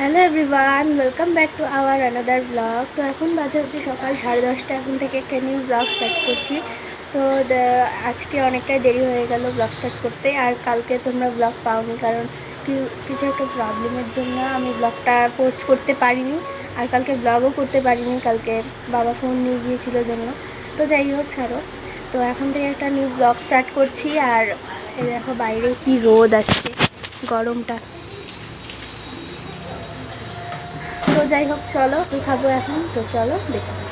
Hello everyone welcome back to our another blog তো এখন বাজে হচ্ছে সকাল সাড়ে দশটা, এখন থেকে একটা নিউ ব্লগ স্টার্ট করছি। তো আজকে অনেকটাই দেরি হয়ে গেল ব্লগ স্টার্ট করতে, আর কালকে তোমরা ব্লগ পাওনি কারণ কিছু একটা প্রবলেমের জন্য আমি ব্লগটা পোস্ট করতে পারিনি, আর কালকে ব্লগও করতে পারিনি, কালকে বাবা ফোন নিয়ে গিয়েছিল জন্য। তো যাই হোক, ছাড়ো। তো এখন থেকে একটা নিউ ব্লগ স্টার্ট করছি, আর দেখো বাইরে কি রোদ আসছে, গরমটা। তো যাই হোক, চলো, কি খাব এখন? তো চলো, দেখতে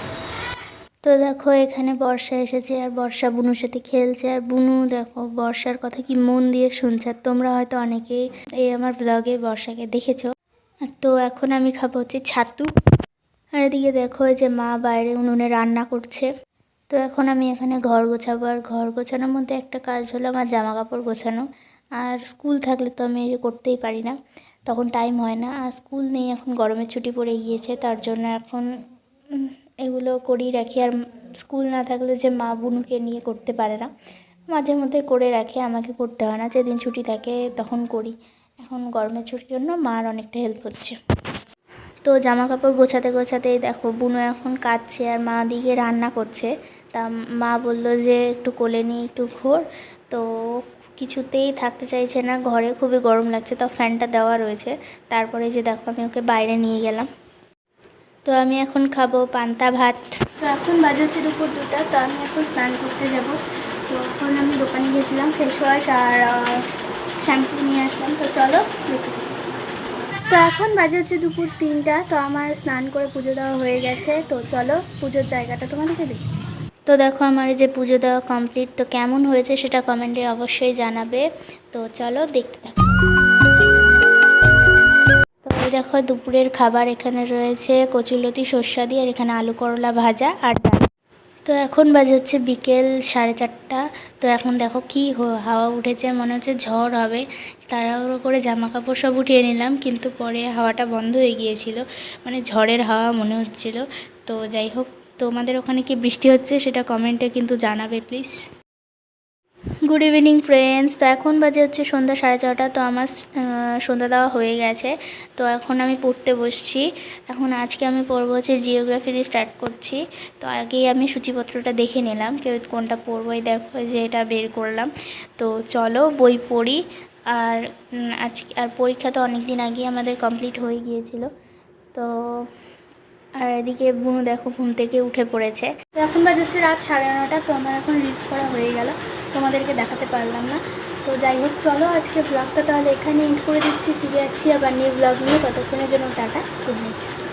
তো দেখো, এখানে বর্ষা এসেছে, আর বর্ষা বুনুর সাথে খেলছে। আর বুনু, দেখো, বর্ষার কথা কি মন দিয়ে শুনছে। আর তোমরা হয়তো অনেকেই এই আমার ব্লগে বর্ষাকে দেখেছ। তো এখন আমি খাব হচ্ছে ছাতু। আর এদিকে দেখো যে মা বাইরে উনুনে রান্না করছে। তো এখন আমি এখানে ঘর গোছাবো। আর ঘর গোছানোর মধ্যে একটা কাজ হলো, আমার জামা কাপড় গোছানো। আর স্কুল থাকলে তো আমি করতেই পারি না। তখন টাইম হয় না। আর স্কুল নেই, এখন গরমের ছুটি পড়ে গিয়েছে, তার জন্য এখন এগুলো করেই রাখি। আর স্কুল না থাকলে যে মা বুনুকে নিয়ে করতে পারে না, মাঝে মধ্যে করে রাখে, আমাকে করতে হয় না। যেদিন ছুটি থাকে তখন করি। এখন গরমের ছুটির জন্য মার অনেকটা হেল্প হচ্ছে। তো জামা কাপড় গোছাতে গোছাতেই দেখো, বুনো এখন কাঁদছে আর মা দিকে রান্না করছে। তা মা বলল যে একটু কোলে নিয়ে একটু ঘোর। তো কিছুতেই থাকতে চাইছে না, ঘরে খুবই গরম লাগছে তো ফ্যানটা দেওয়া রয়েছে। তারপরে যে দেখো, আমি ওকে বাইরে নিয়ে গেলাম। তো আমি এখন খাব পান্তা ভাত। তো এখন বাজে হচ্ছে দুপুর দুটা, তো আমি এখন স্নান করতে যাব। তো এখন আমি দোকানে গিয়েছিলাম ফেস ওয়াশ আর শ্যাম্পু নিয়ে আসলাম। তো চলো, দেখতে তো এখন বাজে হচ্ছে দুপুর তিনটা, তো আমার স্নান করে পুজো দেওয়া হয়ে গেছে। তো চলো, পুজোর জায়গাটা তোমাদেরকে দেখি তো দেখো আমার যে পুজো দেওয়া কমপ্লিট তো কেমন হয়েছে সেটা কমেন্টে অবশ্যই জানাবে। তো চলো দেখতে থাকো। দেখো দুপুরের খাবার এখানে রয়েছে কচুলতি শস্যাদি আর এখানে আলু করলা ভাজা আর ডাল। তো এখন বাজে হচ্ছে বিকেল সাড়ে চারটা। তো এখন দেখো কি হাওয়া উঠেছে, মনে হচ্ছে ঝড় হবে। তাড়াহুড়ো করে জামা কাপড় সব উঠিয়ে নিলাম, কিন্তু পরে হাওয়াটা বন্ধ হয়ে গিয়েছিল। মানে ঝড়ের হাওয়া মনে হচ্ছিল। তো যাই হোক তোমাদের ওখানে কি বৃষ্টি হচ্ছে সেটা কমেন্টে কিন্তু জানাবে প্লিজ গুড ইভিনিং ফ্রেন্ডস তো এখন বাজে হচ্ছে সন্ধ্যা সাড়ে ছটা তো আমার সন্ধ্যা দেওয়া হয়ে গেছে। তো এখন আমি পড়তে বসছি। এখন আজকে আমি পড়ব হচ্ছে জিওগ্রাফি দিয়ে স্টার্ট করছি। তো আগেই আমি সূচিপত্রটা দেখে নিলাম কেউ কোনটা পড়ব, এই দেখো যে এটা বের করলাম। তো চলো বই পড়ি। আর আজকে, আর পরীক্ষা তো অনেক দিন আগেই আমাদের কমপ্লিট হয়ে গিয়েছিল। তো আর এদিকে বুনু দেখো ঘুম থেকে উঠে পড়েছে। এখন বাজে হচ্ছে রাত সাড়ে নটা তো আমার এখন রিলস করা হয়ে গেল। তোমাদেরকে দেখাতে পারলাম না। তো যাই হোক, চলো আজকে ব্লগটা তাহলে এখানে এন্ড করে দিচ্ছি। ফিরে আসছি আবার নিউ ব্লগ নিয়ে। ততক্ষণের জন্য টাটা গুড নাইট